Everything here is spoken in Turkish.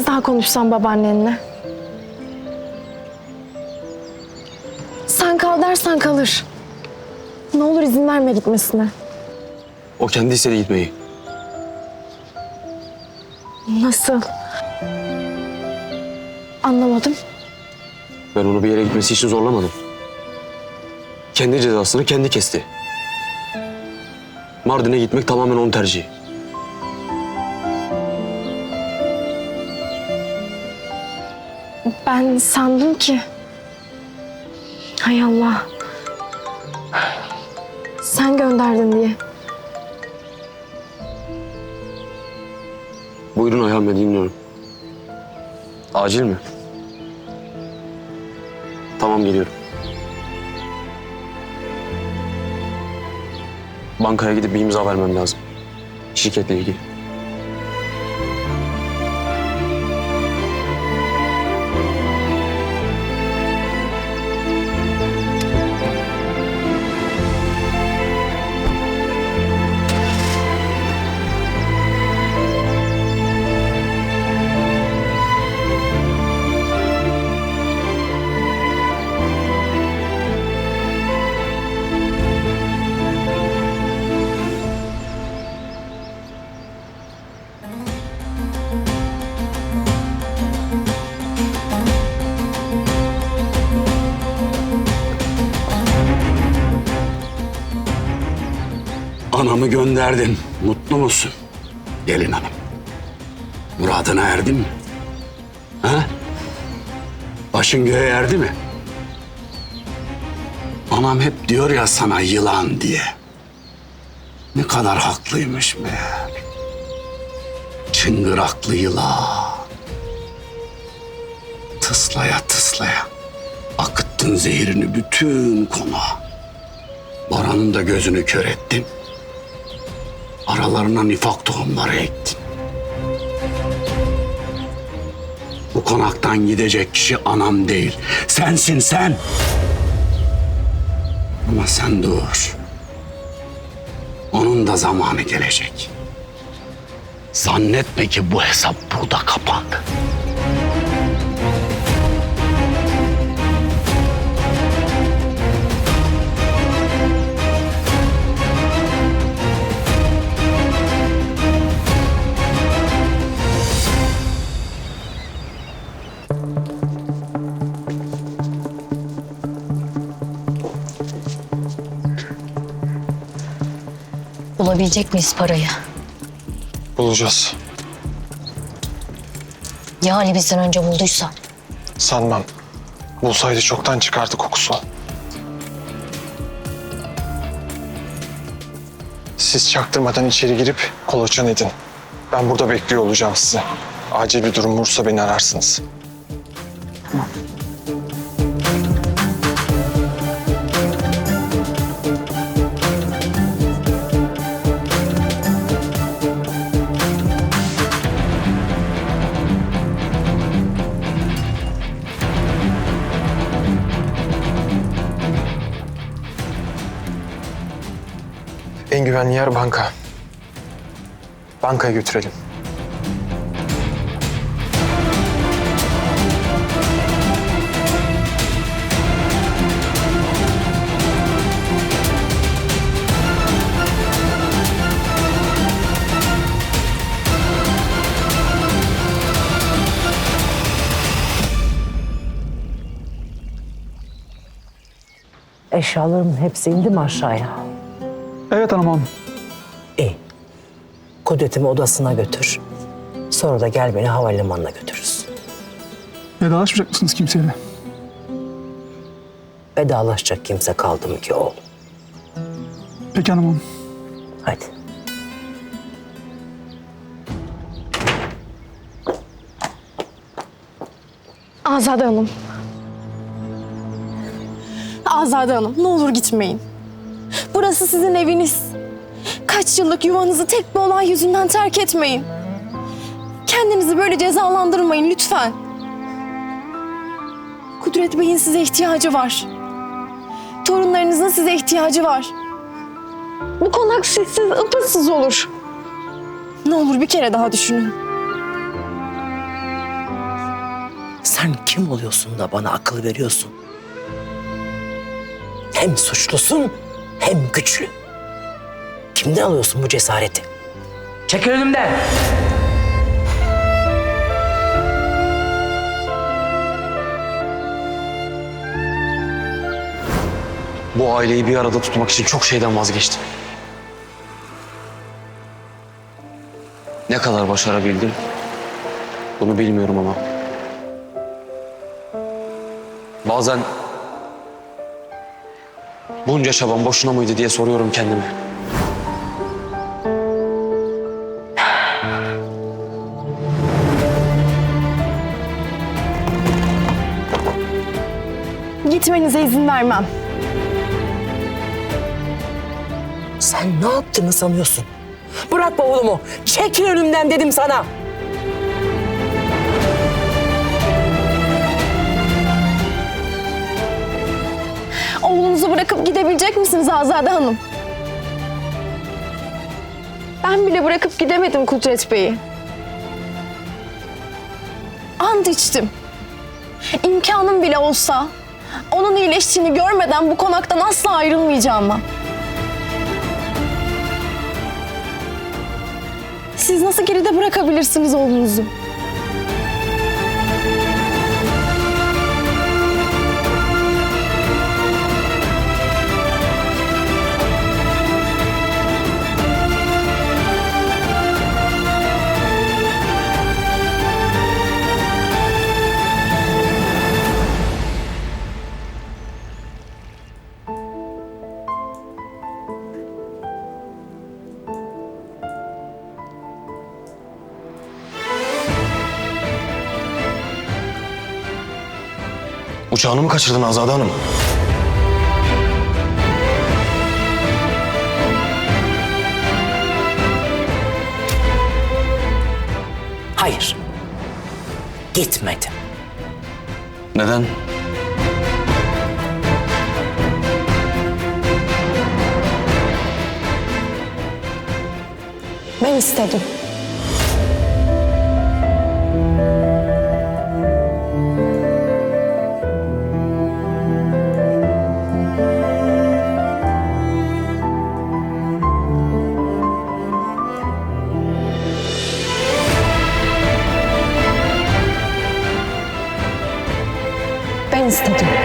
kez daha konuşsam babaannenle. Sen kal dersen kalır. Ne olur izin verme gitmesine. O kendi istedi gitmeyi. Nasıl? Anlamadım. Ben onu bir yere gitmesi için zorlamadım. Kendi cezasını kendi kesti. Mardin'e gitmek tamamen onun tercihi. Ben sandım ki... Hay Allah. Sen gönderdin diye. Buyurun Ayhan Bey dinliyorum. Acil mi? Tamam geliyorum. Bankaya gidip bir imza vermem lazım. Şirketle ilgili. Anamı gönderdin. Mutlu musun? Gelin hanım. Muradına erdin mi? Ha? Başın göğe erdi mi? Anam hep diyor ya sana yılan diye. Ne kadar haklıymış meğer. Çıngıraklı yılan. Tıslaya tıslaya. Akıttın zehirini bütün konağa. Baran'ın da gözünü kör ettin. Aralarına nifak tohumları ektin. Bu konaktan gidecek kişi anam değil. Sensin sen. Ama sen dur. Onun da zamanı gelecek. Zannetme ki bu hesap burada kapandı. Bulabilecek miyiz parayı? Bulacağız. Ya Ali bizden önce bulduysa? Sanmam. Bulsaydı çoktan çıkardı kokusu. Siz çaktırmadan içeri girip kolaçan edin. Ben burada bekliyor olacağım sizi. Acil bir durum olursa beni ararsınız. En güvenli yer banka. Bankaya götürelim. Eşyaların hepsi indi mi aşağıya? Evet hanımım. İyi. Kudret'imi odasına götür. Sonra da gel beni havalimanına götürürsün. Vedalaşmayacak mısınız kimseyle? Vedalaşacak kimse kaldı mı ki oğlum? Peki hanımım. Hadi. Azade Hanım. Azade Hanım ne olur gitmeyin. Burası sizin eviniz. Kaç yıllık yuvanızı tek bir olay yüzünden terk etmeyin. Kendinizi böyle cezalandırmayın lütfen. Kudret Bey'in size ihtiyacı var. Torunlarınızın size ihtiyacı var. Bu konak sizsiz ıpıssız olur. Ne olur bir kere daha düşünün. Sen kim oluyorsun da bana akıl veriyorsun? Hem suçlusun hem güçlü. Kimden alıyorsun bu cesareti? Çekil önümden. Bu aileyi bir arada tutmak için çok şeyden vazgeçtim. Ne kadar başarabildim? Bunu bilmiyorum ama. Bazen bunca çabam boşuna mıydı diye soruyorum kendime. Gitmenize izin vermem. Sen ne yaptığını sanıyorsun? Bırak bavulumu. Çekil önümden dedim sana. Oğlunuzu bırakıp gidebilecek misiniz Azade Hanım? Ben bile bırakıp gidemedim Kudret Bey'i. Ant içtim. İmkanım bile olsa onun iyileştiğini görmeden bu konaktan asla ayrılmayacağıma. Siz nasıl geride bırakabilirsiniz oğlunuzu? Uçağını mı kaçırdın Azade Hanım? Hayır. Gitmedim. Neden? Ben istedim. Ben istedim.